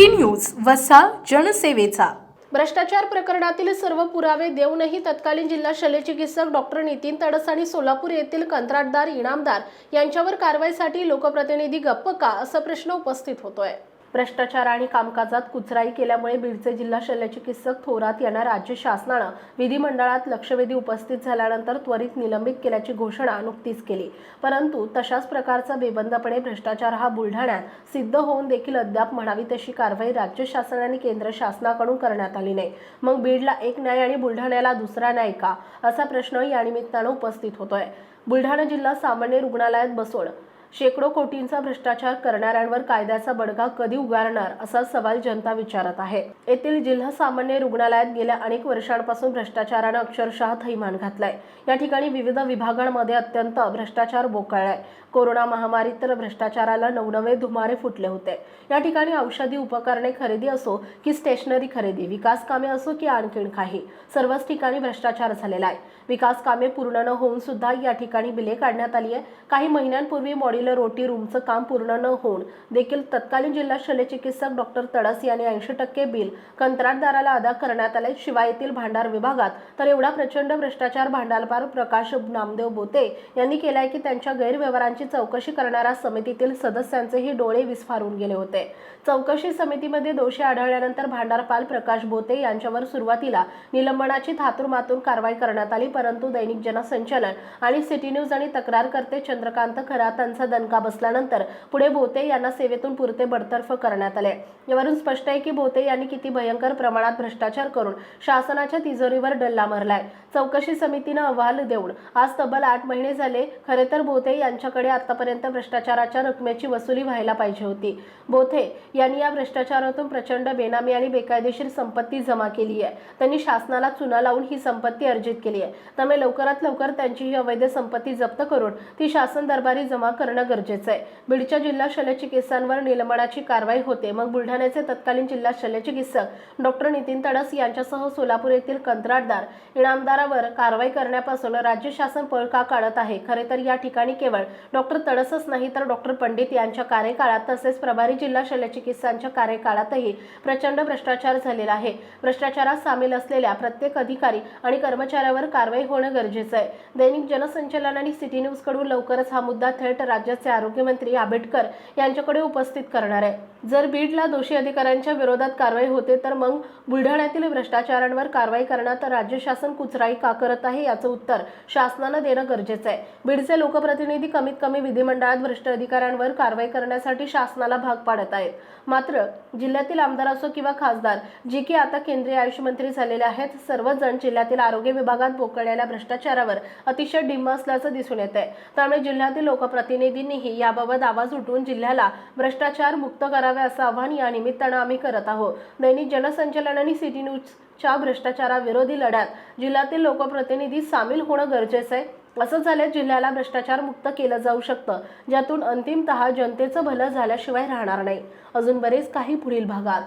City news वसा जनसेवेचा. भ्रष्टाचार प्रकरणातील सर्व पुरावे देऊनही तत्कालीन जिल्हा शल्यचिकित्सक डॉक्टर नितीन तडस आणि सोलापूर येथील कंत्राटदार इनामदार यांच्यावर कारवाईसाठी लोकप्रतिनिधी गप्प का? असा प्रश्न उपस्थित होतोय. भ्रष्टाचार आणि कामकाजात कुचराई केल्यामुळे बीडचे जिल्हा शल्यचिकित्सक थोरात यांना राज्य शासनानं विधिमंडळात लक्षवेधी उपस्थित झाल्यानंतर त्वरित निलंबित केल्याची घोषणा नुकतीच केली. परंतु तशाच प्रकारचा बेबंदपणे भ्रष्टाचार हा बुलढाण्यात सिद्ध होऊन देखील अद्याप म्हणावी तशी कारवाई राज्य शासन आणि केंद्र शासनाकडून करण्यात आली नाही. मग बीडला एक न्याय आणि बुलढाण्याला दुसरा न्याय का? असा प्रश्न या निमित्तानं उपस्थित होतोय. बुलढाणा जिल्हा सामान्य रुग्णालयात बसवणं शेकडो कोटींचा भ्रष्टाचार करणाऱ्यांवर कायद्याचा बडगा कधी उगारणार असा सवाल जनता विचारत आहे. येथील जिल्हा सामान्य रुग्णालयात गेल्या अनेक वर्षांपासून भ्रष्टाचारानं अक्षरशः थैमान घातलाय. या ठिकाणी विविध विभागांमध्ये अत्यंत भ्रष्टाचार बोकळलाय. कोरोना महामारीत तर भ्रष्टाचाराला नवनवे धुमारे फुटले होते. या ठिकाणी औषधी उपकरणे खरेदी असो की स्टेशनरी खरेदी विकास कामे असो की आणखीन काही सर्वच ठिकाणी भ्रष्टाचार झालेला आहे. विकास कामे पूर्ण न होऊन सुद्धा या ठिकाणी बिले काढण्यात आली आहे काही महिन्यांपूर्वी मॉड्युलर रोटी रूमचं काम पूर्ण न होऊन देखील तत्कालीन जिल्हा शल्यचिकित्सक डॉक्टर तडस यांनी ऐंशी टक्के बिल कंत्राटदाराला अदा करण्यात आले. शिवाय येथील भांडार विभागात तर एवढा प्रचंड भ्रष्टाचार भांडारपार प्रकाश नामदेव बोते यांनी केलाय की त्यांच्या गैरव्यवहारांची चौकशी करणाऱ्या समितीतील सदस्यांचेही डोळे विस्फारून गेले होते. चौकशी समितीमध्ये दोषी आढळल्यानंतर भांडारपाल प्रकाश बोते यांच्यावर सुरुवातीला निलंबनाची थातुरमातून कारवाई करण्यात आली परंतु दैनिक जनसंचालन आणि सिटी न्यूज आणि तक्रारकर्ते चंद्रकांत खरातांचा दणका बसल्यानंतर पुढे बोते यांना सेवेतून पुरते बडतर्फ करण्यात आले. यावरून स्पष्ट आहे की भोते यांनी किती भयंकर प्रमाणात भ्रष्टाचार करून शासनाच्या तिजोरीवर डल्ला मारलाय. चौकशी समितीनं अहवाल देऊन आज तब्बल आठ महिने झाले खरे तर भोते यांच्याकडे आतापर्यंत भ्रष्टाचाराच्या रकमेची वसुली व्हायला पाहिजे होती. बोथे यांनी या भ्रष्टाचारातून प्रचंड बेनामी आणि बेकायदेशीर संपत्ती जमा केली आहे. त्यांनी शासनाला चुना लावून ही संपत्ती अर्जित केली आहे. त्यामुळे लवकरात लवकर त्यांची ही अवैध संपत्ती जप्त करून ती शासन दरबारी जमा करणं गरजेचं आहे. बीडच्या जिल्हा शल्यचिकित्सांवर निलंबनाची कारवाई होते. मग बुलढाण्याचे तत्कालीन जिल्हा शल्यचिकित्सक डॉक्टर नितीन तडस यांच्यासह सोलापूर येथील कंत्राटदार इनामदारावर कारवाई करण्यापासून राज्य शासन पळ का काढत आहे. खरे तर या ठिकाणी केवळ डॉक्टर तडसच नाही तर डॉक्टर पंडित यांच्या कार्यकाळात तसेच प्रभारी जिल्हा शल्यचिकित्सांच्या कार्यकाळातही प्रचंड भ्रष्टाचार झालेला आहे. भ्रष्टाचारात सामील असलेल्या प्रत्येक अधिकारी आणि कर्मचाऱ्यावर कारवाई होणं गरजेचं आहे. दैनिक जनसंचालन आणि सिटी न्यूजकडून लवकरच हा मुद्दा थेट राज्य राज्याचे आरोग्यमंत्री आंबेडकर यांच्याकडे उपस्थित करणार आहे. जर बीडला दोषी अधिकाऱ्यांच्या विरोधात कारवाई होते तर मग बुलढाण्यातील भ्रष्टाचारांवर कारवाई करण्यात राज्य शासन कुचराई का करत आहे याचं उत्तर शासनानं देणं गरजेचं आहे. बीडचे लोकप्रतिनिधी कमीत कमी विधिमंडळात भ्रष्ट अधिकाऱ्यांवर कारवाई करण्यासाठी शासनाला भाग पाडत आहेत. मात्र जिल्ह्यातील आमदार असो किंवा खासदार जे की आता केंद्रीय आयुष मंत्री झालेले आहेत सर्वजण जिल्ह्यातील आरोग्य विभागात बोकळलेल्या भ्रष्टाचारावर अतिशय डिंब असल्याचं दिसून येत आहे त्यामुळे जिल्ह्यातील लोकप्रतिनिधी लोकप्रतिनिधींनीही याबाबत आवाज उठवून जिल्ह्याला भ्रष्टाचार मुक्त करावे असं आवाहन या निमित्तानं आम्ही करत आहोत. दैनिक जनसंचलन आणि सिटी न्यूजच्या भ्रष्टाचाराविरोधी लढ्यात जिल्ह्यातील लोकप्रतिनिधी सामील होणं गरजेचं आहे. असं झाल्यास जिल्ह्याला भ्रष्टाचार मुक्त केलं जाऊ शकतं. ज्यातून अंतिमतः जनतेचं भलं झाल्याशिवाय राहणार नाही. अजून बरेच काही पुढील भागात.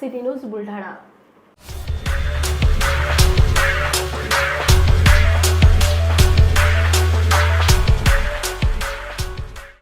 City news Buldhana.